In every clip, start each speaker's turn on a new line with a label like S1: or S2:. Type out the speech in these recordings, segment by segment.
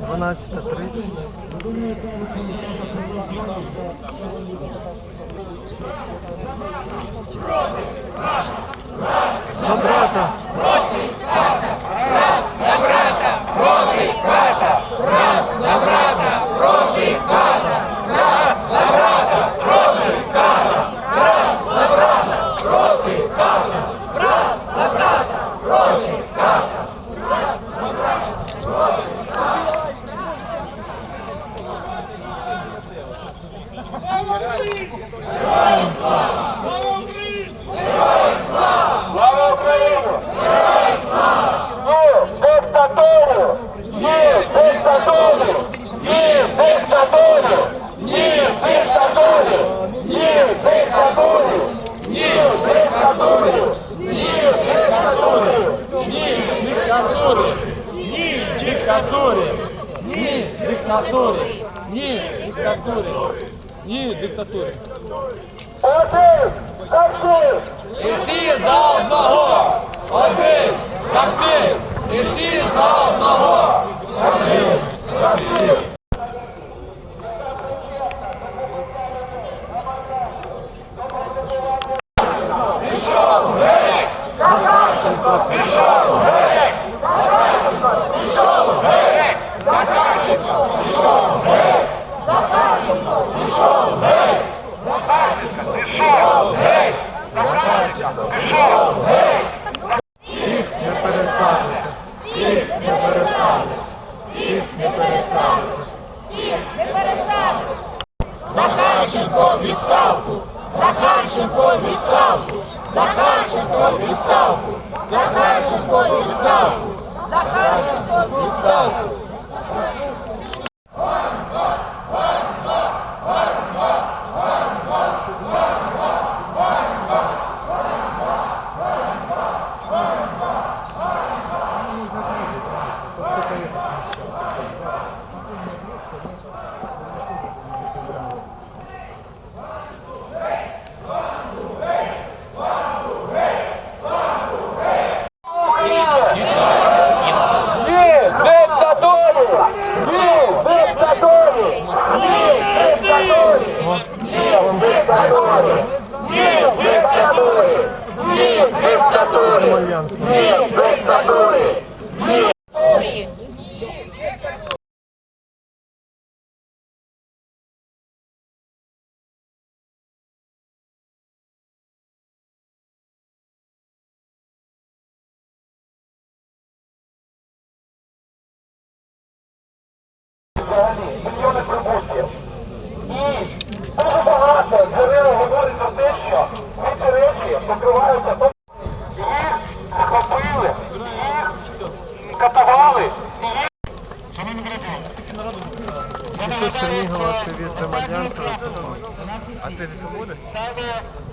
S1: 12.30. За брата!
S2: Проти брата! Брат за брата! Проти брата! Брат за брата! Проти брата! Ні диктатури! Ні диктатури! Ні
S1: диктатури!
S2: Один так таксі!
S1: І всі за одного! Один так таксі! І всі за одного!
S3: Один таксі!
S2: Захарченко відставку! Захарченко відставку! Захарченко відставку! Захарченко відставку! Захарченко відставку! Диктатурі! Ні диктатурі! мільйони прибутків. І дуже багато джерел говорить про те, що ці речі покриваються тому, їх схопили, їх катували, і їх
S1: Пішов Чернігова, привіт громадянцю. А ти зі свободи?
S4: Стали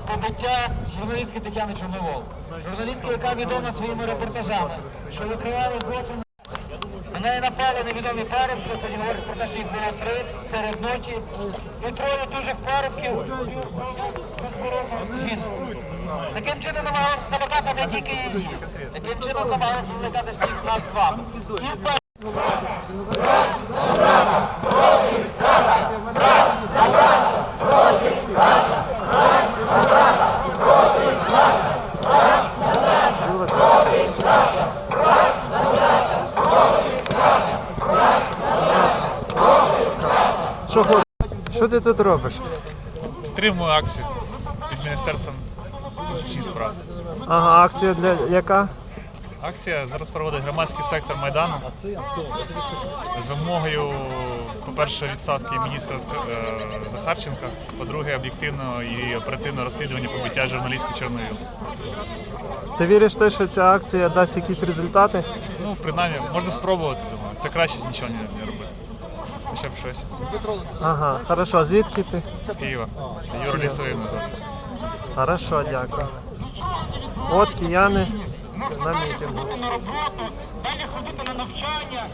S4: побиття журналістки Тетяни Чорновол. Журналістки, яка відома своїми репортажами, що викривали злочин. На напали невідомі парубки, сьогодні говорять про те, що їх було три серед ночі. І троє дуже парубків жінку. Таким чином намагалися залякати не тільки її, таким чином намагалися залякати всіх нас з вами. І
S1: ти тут робиш?
S5: Підтримую акцію під Міністерством внутрішніх справ.
S1: Ага, акція для яка?
S5: Акція зараз проводить громадський сектор Майдану з вимогою, по-перше, відставки міністра е, Захарченка, по-друге, об'єктивного і оперативного розслідування побиття журналістки Чорновіл.
S1: Ти віриш в те, що ця акція дасть якісь результати?
S5: Ну, принаймні, можна спробувати, думаю. Це краще нічого не робити. Хоча б щось.
S1: Ага, хорошо. А звідки ти?
S5: З Києва. Юра Лісовий назад.
S1: Хорошо, дякую. От кияни на мітингу.
S4: далі ходити на навчання,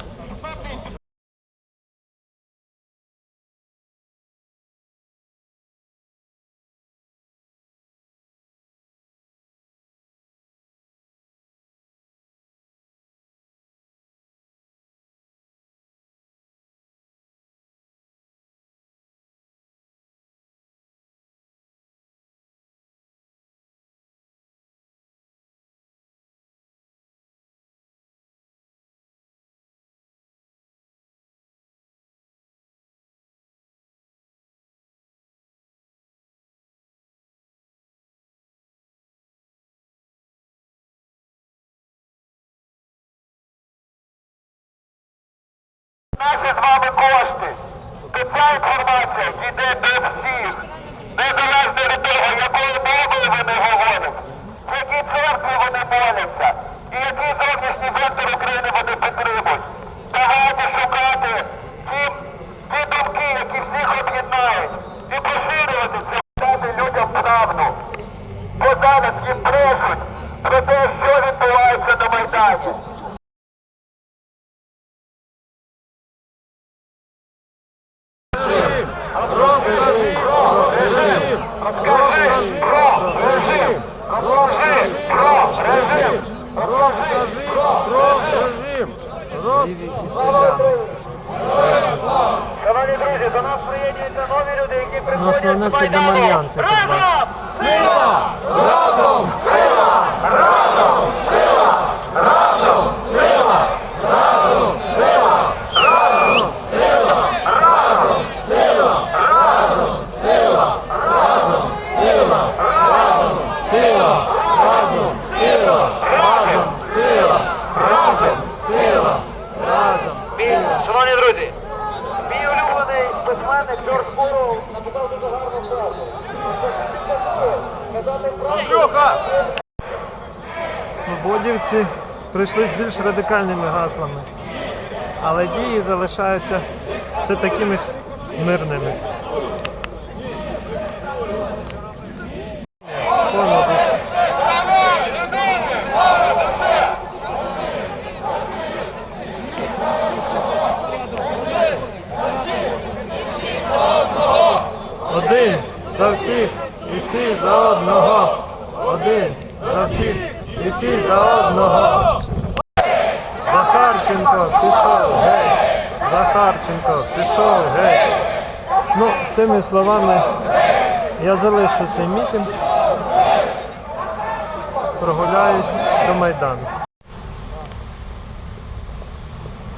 S6: Наші з вами кошти. То ця інформація йде до всіх. Незалежно від того, якою мовою вони говорять, в якій церкві вони моляться, і який зовнішній вектор України вони підтримують. Давайте шукати ті, ті думки, які всіх об'єднають, і поширювати це, дати людям правду. Бо зараз їм брешуть про те, що відбувається на Майдані. приходять в файдани. Разом!
S1: Прийшли з більш радикальними гаслами, але дії залишаються все такими ж мирними. Понад усе. Один за всіх і всі за одного. Один за всіх і всі за одного. Захарченко пішов геть. Захарченко пішов геть. Ну, цими словами я залишу цей мітинг. Прогуляюсь до Майдану.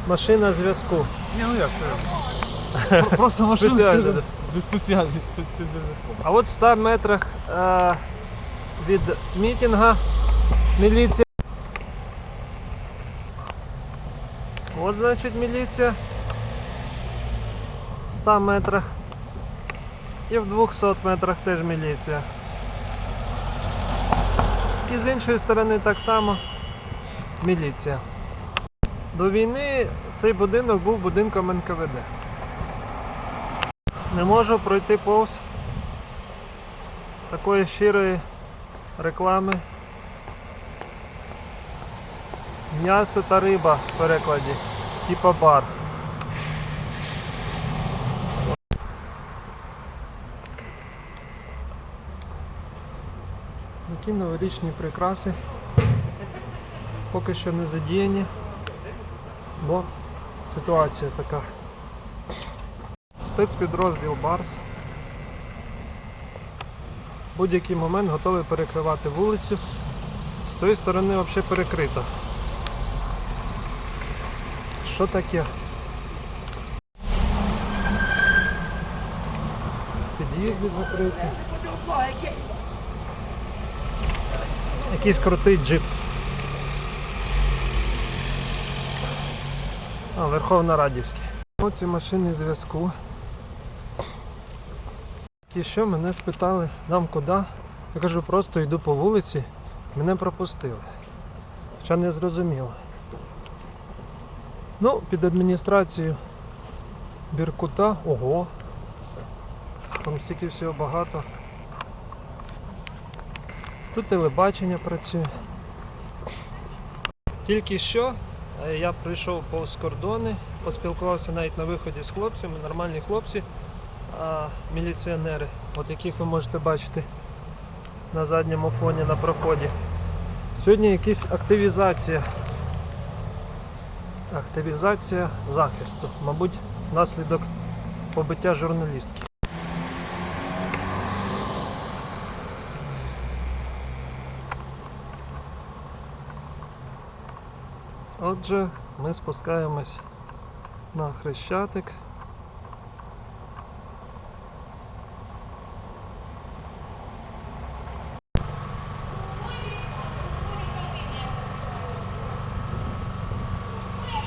S1: Машина зв'язку.
S7: Ні, ну як це? Просто машина
S1: Спеціально,
S7: зв'язку зв'язку.
S1: А от в 100 метрах е, від мітинга міліція. От значить міліція. В 100 метрах. І в 200 метрах теж міліція. І з іншої сторони так само міліція. До війни цей будинок був будинком НКВД. Не можу пройти повз такої щирої реклами. М'ясо та риба в перекладі, типа бар. Такі новорічні прикраси поки що не задіяні, бо ситуація така. Спецпідрозділ Барс будь-який момент готовий перекривати вулицю. З тої сторони взагалі перекрито. Що таке? Під'їзди закриті. Якийсь крутий джип. А, Верховна Радівський. Оці машини зв'язку. Ті що мене спитали, нам куди? Я кажу, просто йду по вулиці, мене пропустили. Хоча не зрозуміло. Ну, під адміністрацією Біркута, ого. Там стільки всього багато. Тут телебачення працює. Тільки що е, я прийшов повз кордони, поспілкувався навіть на виході з хлопцями, нормальні хлопці, а, міліціонери, от яких ви можете бачити на задньому фоні на проході. Сьогодні якась активізація. Активізація захисту. Мабуть, внаслідок побиття журналістки. Отже, ми спускаємось на хрещатик.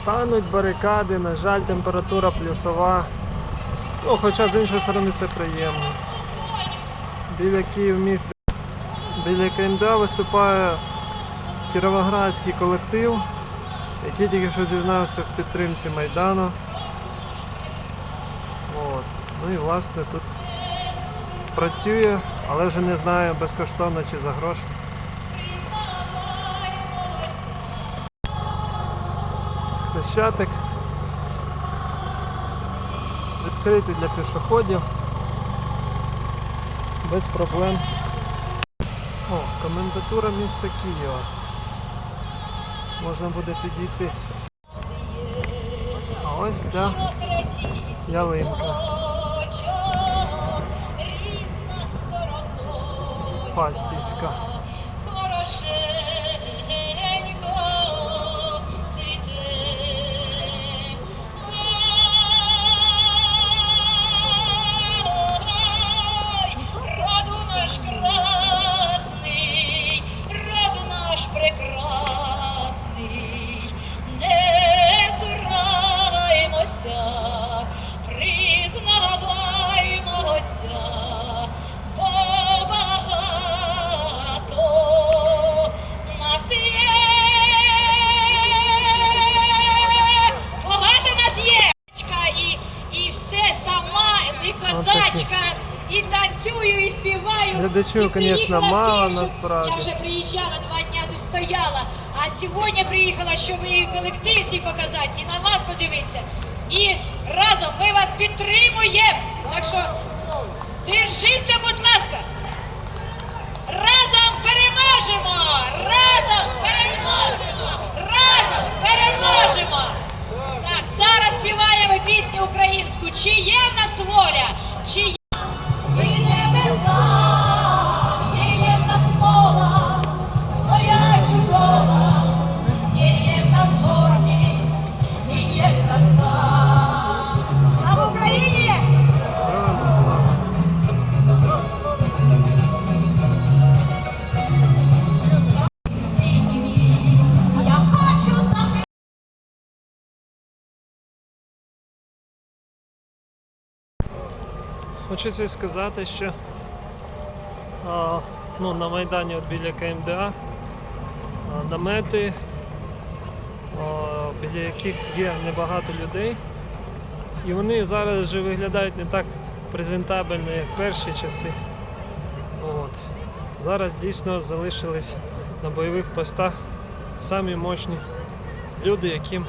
S1: Тануть барикади, на жаль, температура плюсова. Ну, хоча з іншої сторони це приємно. Біля Київ міста, біля КМДА виступає кіровоградський колектив, який тільки що зізнався в підтримці Майдану. От. Ну і власне тут працює, але вже не знаю безкоштовно чи за гроші. Хрещатик. Відкритий для пішоходів. Без проблем. О, комендатура міста Києва. Можна буде підійти. А ось ця ялинка. Фастівська. Конечно, мало насправді.
S8: Я вже приїжджала, два дня тут стояла, а сьогодні приїхала, щоб і колектив всі показати, і на вас подивитися. І разом ми вас підтримуємо. Так що держіться, будь ласка.
S1: Хочеться сказати, що а, ну, на Майдані от біля КМДА а, намети, а, біля яких є небагато людей. І вони зараз вже виглядають не так презентабельно, як перші часи. От. Зараз дійсно залишились на бойових постах самі мощні люди, яким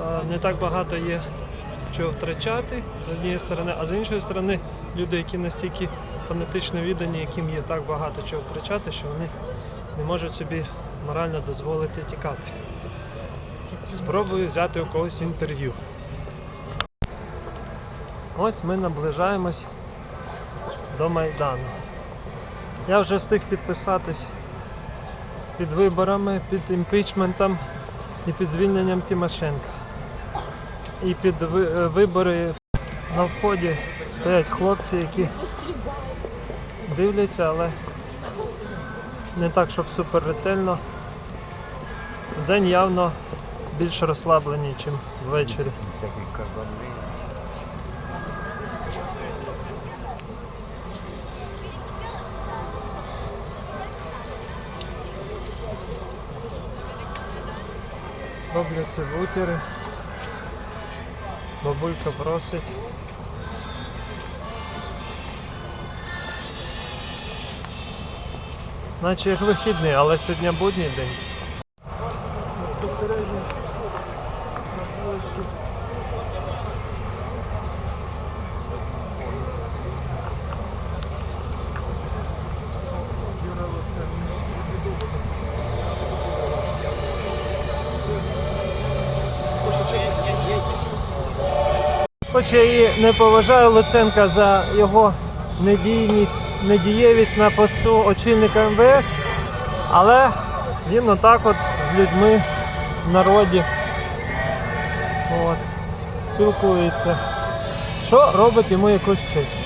S1: а, не так багато є чого втрачати з однієї сторони, а з іншої сторони люди, які настільки фанатично віддані, яким є так багато чого втрачати, що вони не можуть собі морально дозволити тікати. Спробую взяти у когось інтерв'ю. Ось ми наближаємось до Майдану. Я вже встиг підписатись під виборами, під імпічментом і під звільненням Тимошенка і під е, вибори на вході стоять хлопці, які дивляться, але не так, щоб супер ретельно. День явно більш розслаблений, ніж ввечері. Робляться бутери. Бабулька просить. Наче як вихідний, але сьогодні будній день. Безпосередньо на площі. Юра Луценко. Хоч я і не поважаю Луценка за його недійність, недієвість на посту очільника МВС, але він отак от з людьми в народі от, спілкується, що робить йому якусь честь.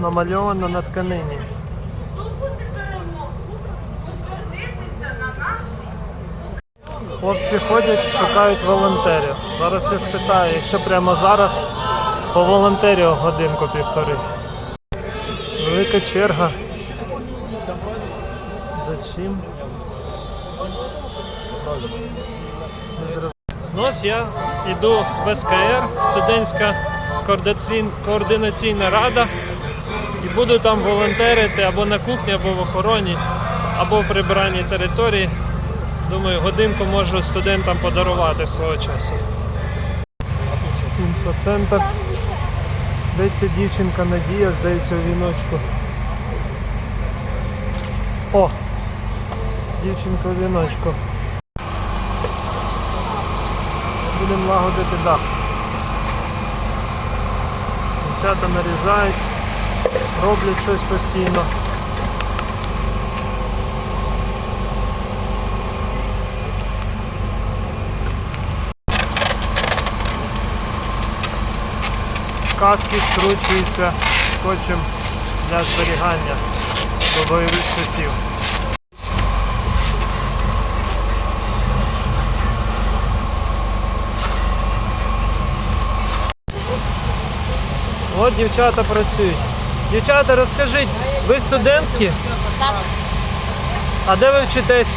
S1: Намальовано на тканині. Хлопці ходять, шукають волонтерів. Зараз я спитаю, якщо прямо зараз по волонтерів годинку-півтори. Велика черга. За чим? Ну ось я йду в СКР, студентська координаційна рада, і буду там волонтерити або на кухні, або в охороні, або в прибиранні території. Думаю, годинку можу студентам подарувати свого часу. Інфоцентр. Де дівчинка Надія, здається, у віночку. О! Дівчинка у віночку. Будемо лагодити дах. Дівчата нарізають, роблять щось постійно. Каски скручуються скотчем для зберігання до бойових часів. От дівчата працюють. Дівчата, розкажіть, ви студентки?
S9: Так,
S1: А де ви вчитесь?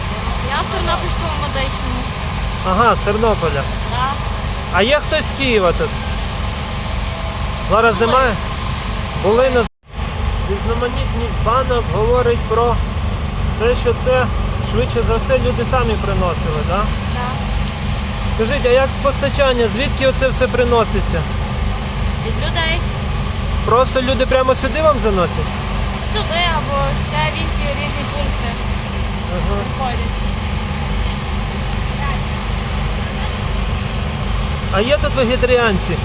S9: я в Тернопільському медичному.
S1: Ага, з Тернополя.
S9: Так.
S1: А є хтось з Києва тут? Зараз
S9: Були.
S1: немає? Були на різноманітність банок говорить про те, що це швидше за все люди самі приносили, так?
S9: Так.
S1: Скажіть, а як з постачання? Звідки оце все приноситься?
S9: Від людей
S1: Просто люди прямо сюди вам заносять?
S9: сюди або ще в інші різні пункти
S1: Ага.
S9: ходять.
S1: А є тут вегетаріанці?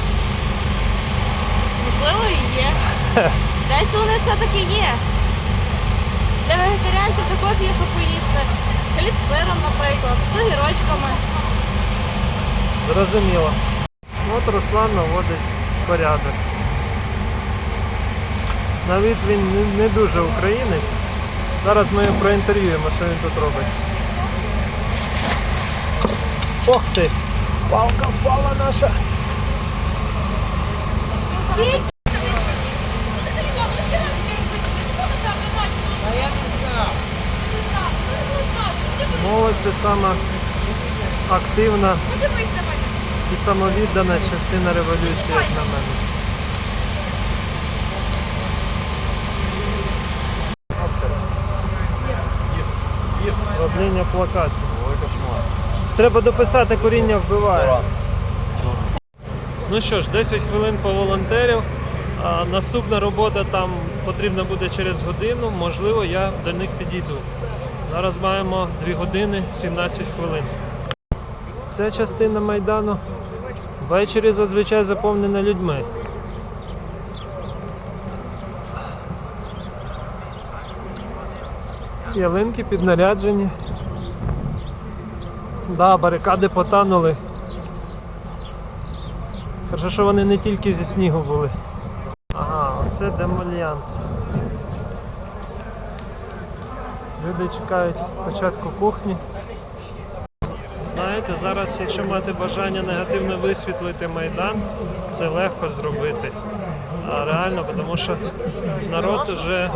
S9: Можливо, і є. Десь вони все-таки є. Для вегетаріанців також є, що поїсти. Хліб з сиром, наприклад, з огірочками.
S1: Зрозуміло. От Руслан наводить порядок. На вид він не, дуже українець. Зараз ми проінтерв'юємо, що він тут робить. Ох ти! Палка впала наша! Молодь це сама активна і самовіддана частина революції, як на мене. Робління плакатів. Треба дописати коріння вбиває. Ну що ж, 10 хвилин по волонтерів. А наступна робота там потрібна буде через годину. Можливо, я до них підійду. Зараз маємо 2 години 17 хвилин. Ця частина Майдану ввечері зазвичай заповнена людьми. Ялинки піднаряджені. Да, барикади потанули. Хорошо, що вони не тільки зі снігу були. Ага, оце демольянс. Люди чекають початку кухні. Знаєте, зараз, якщо мати бажання негативно висвітлити Майдан, це легко зробити. Реально, тому що народ вже,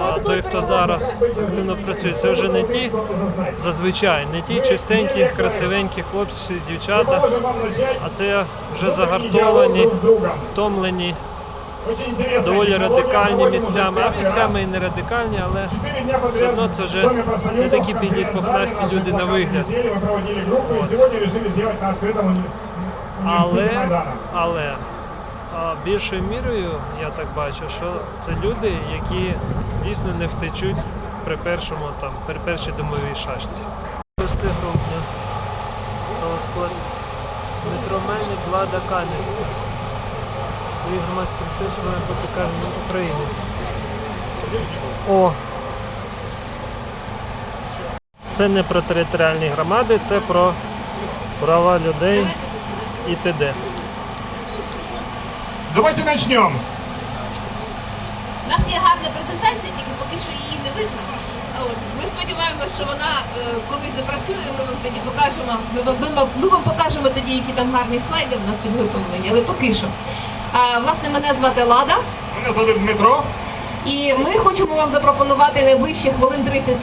S1: а, той, хто зараз активно працює, це вже не ті, зазвичай, не ті чистенькі, красивенькі хлопці, дівчата, а це вже загартовані, втомлені, доволі радикальні місцями, а місцями і не радикальні, але все одно це вже не такі білі пухнасті люди на вигляд. Але, але а, більшою мірою я так бачу, що це люди, які дійсно не втечуть при першому там, при першій домовій шашці. 6 грудня. Склад метро Мельник, Влада Кам'янська. Свої громадські бути кожен українець. О! Це не про територіальні громади, це про права людей і т.д.
S10: Давайте начнем.
S9: У нас є гарна презентація, тільки поки що її не видно. Ми сподіваємося, що вона колись коли запрацює, ми вам тоді покажемо. Ми, вам- ми, вам- покажемо тоді, які там гарні слайди в нас підготовлені, але поки що. А, власне, мене звати Лада.
S6: Мене звати Дмитро.
S9: І ми хочемо вам запропонувати найближчі хвилин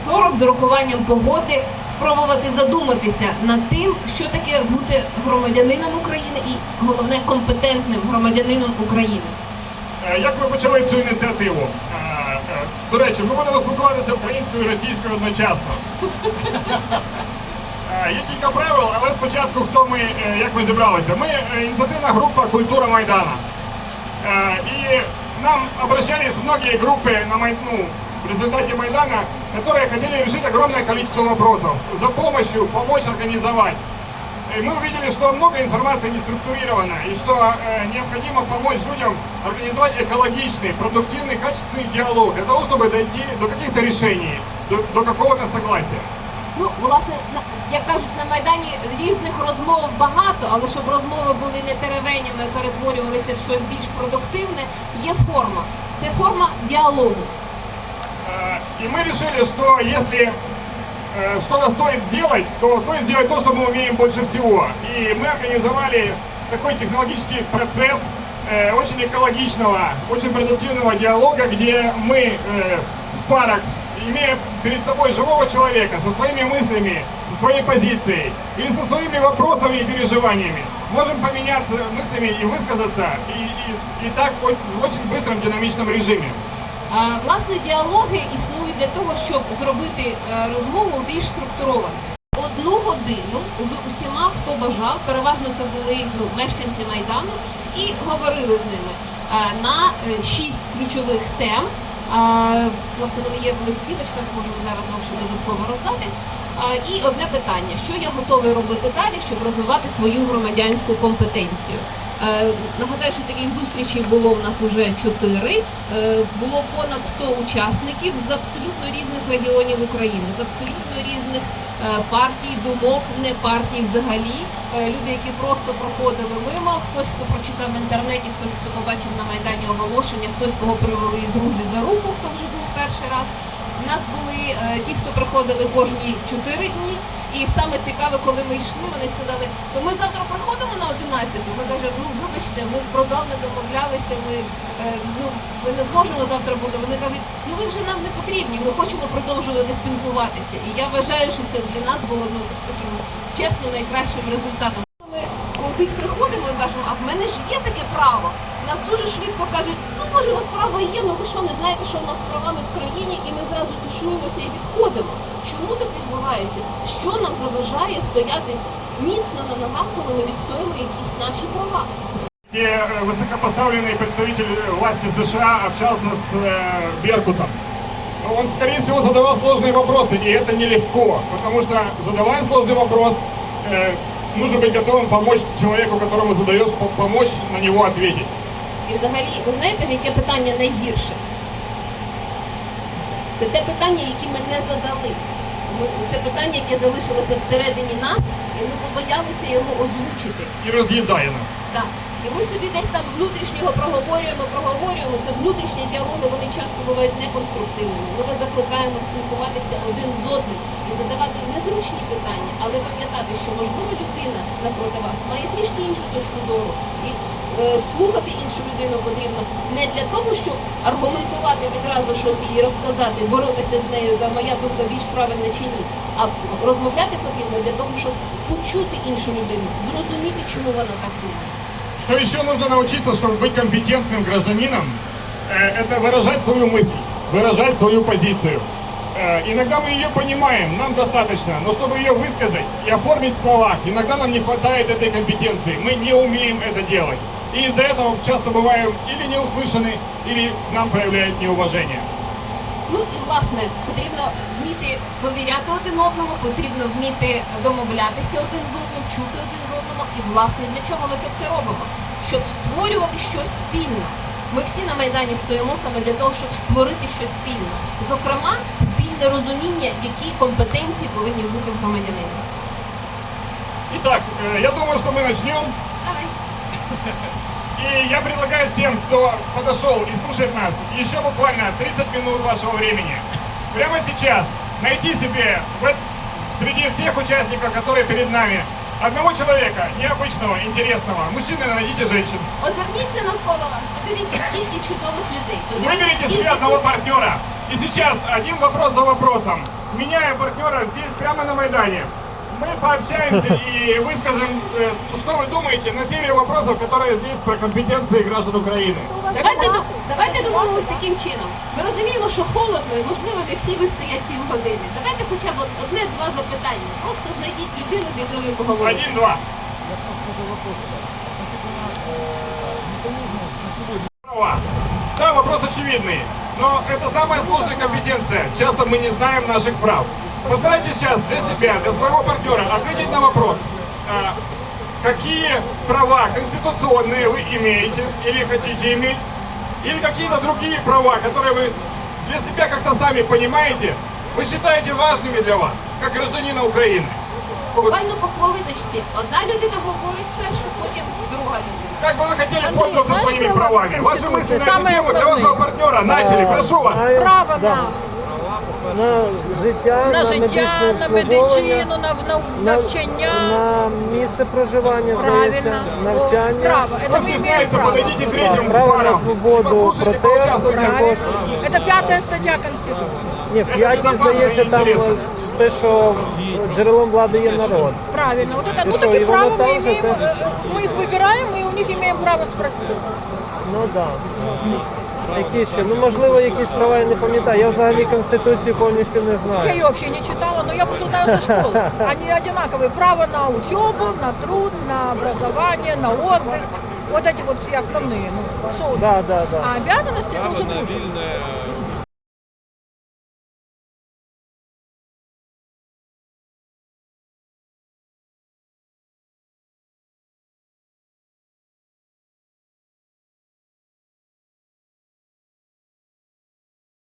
S9: 30-40 з урахуванням погоди, спробувати задуматися над тим, що таке бути громадянином України і головне компетентним громадянином України.
S6: Е, Як ви почали цю ініціативу? Е, е, До речі, ми будемо спілкуватися українською і російською одночасно. Є кілька правил, але спочатку хто ми, як ми зібралися. Ми ініціативна група Культура Майдана. И нам обращались многие группы на Май- ну, в результате Майдана, которые хотели решить огромное количество вопросов. За помощью, помочь организовать. И мы увидели, что много информации не структурировано, и что э, необходимо помочь людям организовать экологичный, продуктивный, качественный диалог для того, чтобы дойти до каких-то решений, до, до какого-то согласия.
S9: Ну, власне, як кажуть, на Майдані різних розмов багато, але щоб розмови були не теревенями, перетворювалися в щось більш продуктивне, є форма. Це форма діалогу.
S6: Э, И мы решили, что если э, что-то стоит сделать, то стоит сделать то, что мы умеем больше всего. И мы организовали такой технологический процесс э, очень экологичного, очень продуктивного диалога, где мы э, в парах, имея перед собой живого человека со своими мыслями, со своей позицией или со своими вопросами и переживаниями, можем поменяться мыслями и высказаться и, и- и так в очень быстром динамичном режиме.
S9: А, власне, діалоги існують для того, щоб зробити е, розмову більш структурованою. Одну годину з усіма, хто бажав, переважно це були ну, мешканці Майдану, і говорили з ними е, на е, шість ключових тем. Власне, вони є в листівочках, можемо зараз вам ще додатково роздати. І одне питання: що я готовий робити далі, щоб розвивати свою громадянську компетенцію? Е, Нагадаю, що таких зустрічей було в нас уже чотири. Е, Було понад 100 учасників з абсолютно різних регіонів України, з абсолютно різних е, партій, думок, не партій взагалі. Люди, які просто проходили мимо, хтось, хто прочитав в інтернеті, хтось, хто побачив на Майдані оголошення, хтось, кого привели друзі за руку, хто вже був перший раз. У нас були ті, хто приходили кожні 4 дні. І саме цікаве, коли ми йшли, вони сказали, то ми завтра приходимо на 11 Ми кажемо, ну вибачте, ми про зал не домовлялися, ми, е, ну, ми не зможемо завтра бути. Вони кажуть, ну ви вже нам не потрібні, ми хочемо продовжувати спілкуватися. І я вважаю, що це для нас було ну, таким чесно найкращим результатом. Ми кудись приходимо і кажемо, а в мене ж є таке право. Нас дуже швидко кажуть, ну може у вас право є, ну ви що не знаєте, що у нас з правами в країні, і ми зразу тушуємося і відходимо. Чому так відбувається? Що нам заважає стояти міцно на ногах, коли ми відстоюємо якісь наші права?
S6: где э, высокопоставленный представитель э, власти США общался с э, Беркутом. Он, скорее всего, задавал сложные вопросы, и это нелегко, потому что, задавая сложный вопрос, э, нужно быть готовым помочь человеку, которому задаешь, по- помочь на него ответить.
S9: І взагалі, ви знаєте, яке питання найгірше? Це те питання, яке ми не задали. Ми, це питання, яке залишилося всередині нас, і ми побоялися його озвучити.
S6: И разъедая нас.
S9: Так. І ми собі десь там внутрішнього проговорюємо, проговорюємо. Це внутрішні діалоги, вони часто бувають неконструктивними. Ми вас закликаємо спілкуватися один з одним і задавати незручні питання, але пам'ятати, що можливо людина напроти вас має трішки іншу точку зору. І слухати іншу людину потрібно не для того, щоб аргументувати відразу щось їй розказати, боротися з нею за моя думка більш правильна чи ні. А розмовляти потрібно для того, щоб почути іншу людину, зрозуміти, чому вона так думає.
S6: Что еще нужно научиться, чтобы быть компетентным гражданином, э, это выражать свою мысль, выражать свою позицию. Э, Иногда мы ее понимаем, нам достаточно, но чтобы ее высказать и оформить в словах, иногда нам не хватает этой компетенции, мы не умеем это делать. И из-за этого часто бываем или не услышаны, или к нам проявляют неуважение.
S9: Ну і власне потрібно вміти довіряти один одному, потрібно вміти домовлятися один з одним, чути один з одному. І власне для чого ми це все робимо? Щоб створювати щось спільне. Ми всі на майдані стоїмо саме для того, щоб створити щось спільне. Зокрема, спільне розуміння, які компетенції повинні бути в громадянина.
S6: Итак, э, я думаю, что мы начнем.
S9: Давай.
S6: И я предлагаю всем, кто подошел и слушает нас, еще буквально 30 минут вашего времени. Прямо сейчас найти себе в эт- среди всех участников, которые перед нами, одного человека, необычного, интересного. Мужчины, найдите женщин.
S9: Озирніться навколо вас, подивіться, скільки чудових людей. Подивіться,
S6: Выберите себе
S9: скільки
S6: одного
S9: тут-
S6: партнера. И сейчас один вопрос за вопросом. Меняя партнера здесь, прямо на Майдане. Мы пообщаемся и выскажем, э, что вы думаете на серию вопросов, которые здесь про компетенции граждан Украины.
S9: Давайте, до- давайте домовимось таким чином. Ми розуміємо, що холодно і можливо не всі вистоять півгодини. Давайте хоча б одне-два запитання. Просто знайдіть людину, з якою ви поговорите.
S6: Один-два. Права. Да, вопрос очевидный. Но это самая сложная компетенция. Часто мы не знаем наших прав. Постарайтесь сейчас для себя, для своего партнера ответить на вопрос. а, какие права конституционные вы имеете или хотите иметь? Или какие-то другие права, которые вы для себя как-то сами понимаете, вы считаете важными для вас, как гражданина Украины?
S9: Буквально по хвилиночці. Одна людина говорить спершу, потім друга людина.
S6: Как бы вы хотели пользоваться своими правами? Ваши мысли на эту тему для вашего партнера. Начали, прошу вас.
S1: Право на, на життя, на,
S11: на життя,
S1: медичне
S11: на
S1: обслуговування,
S11: медицину, на, на
S1: на,
S11: навчання.
S1: на місце проживання, здається,
S11: Правильно.
S1: навчання.
S11: Право. Это
S6: Кто
S11: мы имеем
S6: стесняется,
S11: право.
S6: подойдите к
S1: Так,
S6: третьему
S1: право на
S6: парам.
S1: свободу
S6: Послушайте,
S1: протесту
S6: поучаствуйте.
S1: також.
S11: Это пятая статья Конституции.
S1: Ні, в п'ятій, здається, там
S6: Інтересно.
S1: е, те, що джерелом влади є народ.
S11: Правильно. Вот это,
S1: И
S11: ну
S1: что,
S11: так и
S1: его
S11: право мы
S1: там
S11: имеем,
S1: же,
S11: э, мы их выбираем, и у них имеем право спросить.
S1: Ну так. Да. Які ще? Ну можливо, якісь права я не пам'ятаю. Я взагалі конституцію повністю не
S11: Я
S1: знаю.
S11: ее вообще не читала, но я почитала со школы. Они одинаковые. Право на учебу, на труд, на образование, на отдых. Вот эти вот все основные. Ну, что?
S1: Да, да, да.
S11: А обязанности это уже
S12: Право на
S11: другое.
S12: вільне